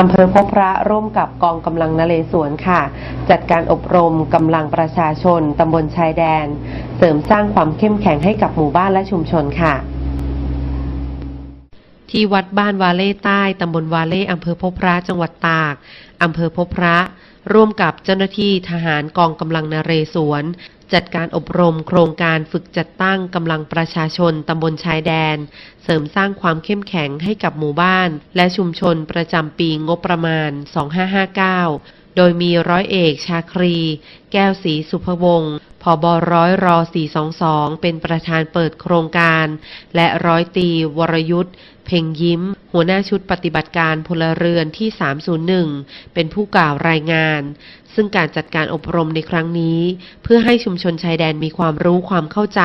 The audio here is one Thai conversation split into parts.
อำเภอพบพระร่วมกับกองกำลังนเรศวรค่ะ จัดการอบรมกำลังประชาชนตำบลชายแดน เสริมสร้างความเข้มแข็งให้กับหมู่บ้านและชุมชนค่ะ ที่วัดบ้านวาเล่ใต้ตำบลวาเล่อำเภอพบพระจังหวัดตากอำเภอพบพระ ร่วมกับเจ้าหน้าที่ทหารกองกำลังนเรศวร จัดการอบรมโครงการฝึกจัดตั้งกำลังประชาชนตำบลชายแดน เสริมสร้างความเข้มแข็งให้กับหมู่บ้าน และชุมชนประจำปีงบประมาณ 2559 โดยมีร้อยเอกชาครี แก้วศรีสุภวงศ์ผบร้อยรอ422 เป็นประธานเปิดโครงการ และร้อยตี วรยุทธ์ เพ่งยิ้ม หัวหน้าชุดปฏิบัติการพลเรือนที่ 301 เป็นผู้กล่าวรายงาน ซึ่งการจัดการอบรมในครั้งนี้ เพื่อให้ชุมชนชายแดนมีความรู้ความเข้าใจ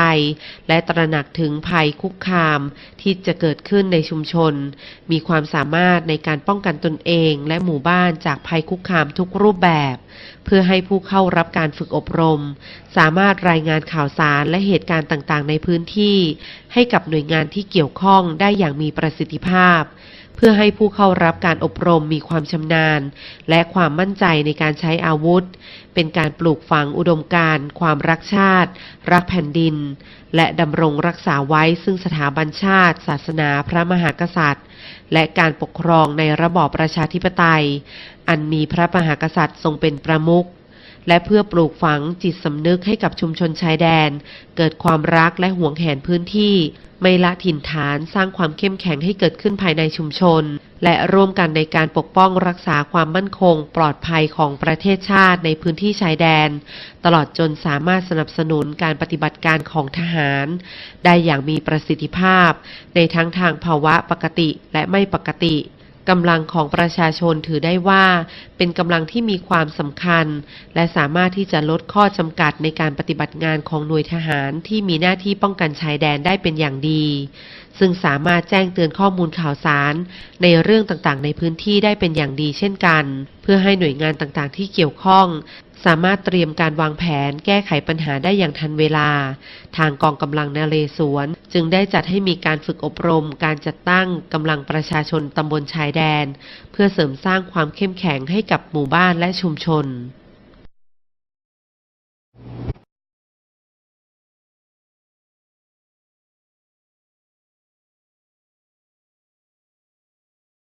และตระหนักถึงภัยคุกคาม ที่จะเกิดขึ้นในชุมชน มีความสามารถในการป้องกันตนเองและหมู่บ้านจากภัยคุกคามทุกรูปแบบ เพื่อให้ผู้เข้ารับการฝึกอบรม สามารถรายงานข่าวสารและเหตุการณ์ต่างๆ ในพื้นที่ ให้กับหน่วยงานที่เกี่ยวข้องได้อย่างมีประสิทธิภาพ พื่อให้ผู้เข้ารับการอบรมมีความชำนาญ และความมั่นใจในการใช้อาวุธ เป็นการปลูกฝังอุดมการณ์ความรักชาติ รักแผ่นดิน และดำรงรักษาไว้ซึ่งสถาบันชาติ ศาสนาพระมหากษัตริย์ และการปกครองในระบอบประชาธิปไตย อันมีพระมหากษัตริย์ทรงเป็นประมุข และเพื่อปลูกฝังจิตสำนึกให้กับชุมชนชายแดน เกิดความรักและห่วงแหนพื้นที่ ไม่ละถิ่นฐานสร้างความเข้มแข็งให้เกิดขึ้นภายในชุมชน และร่วมกันในการปกป้องรักษาความมั่นคง ปลอดภัยของประเทศชาติในพื้นที่ชายแดน ตลอดจนสามารถสนับสนุนการปฏิบัติการของทหาร ได้อย่างมีประสิทธิภาพ ในทั้งทางภาวะปกติและไม่ปกติ กำลังของประชาชนถือได้ว่า เป็นกำลังที่มีความสำคัญ และสามารถที่จะลดข้อจำกัดในการปฏิบัติงานของหน่วยทหารที่มีหน้าที่ป้องกันชายแดนได้เป็นอย่างดี ซึ่งสามารถแจ้งเตือนข้อมูลข่าวสาร ในเรื่องต่างๆ ในพื้นที่ได้เป็นอย่างดีเช่นกัน เพื่อให้หน่วยงานต่างๆ ที่เกี่ยวข้อง สามารถเตรียมการวางแผนแก้ไขปัญหาได้อย่างทันเวลา ทางกองกำลังนเรศวรจึงได้จัดให้มีการฝึกอบรม การจัดตั้งกำลังประชาชนตำบลชายแดน เพื่อเสริมสร้างความเข้มแข็งให้กับหมู่บ้านและชุมชน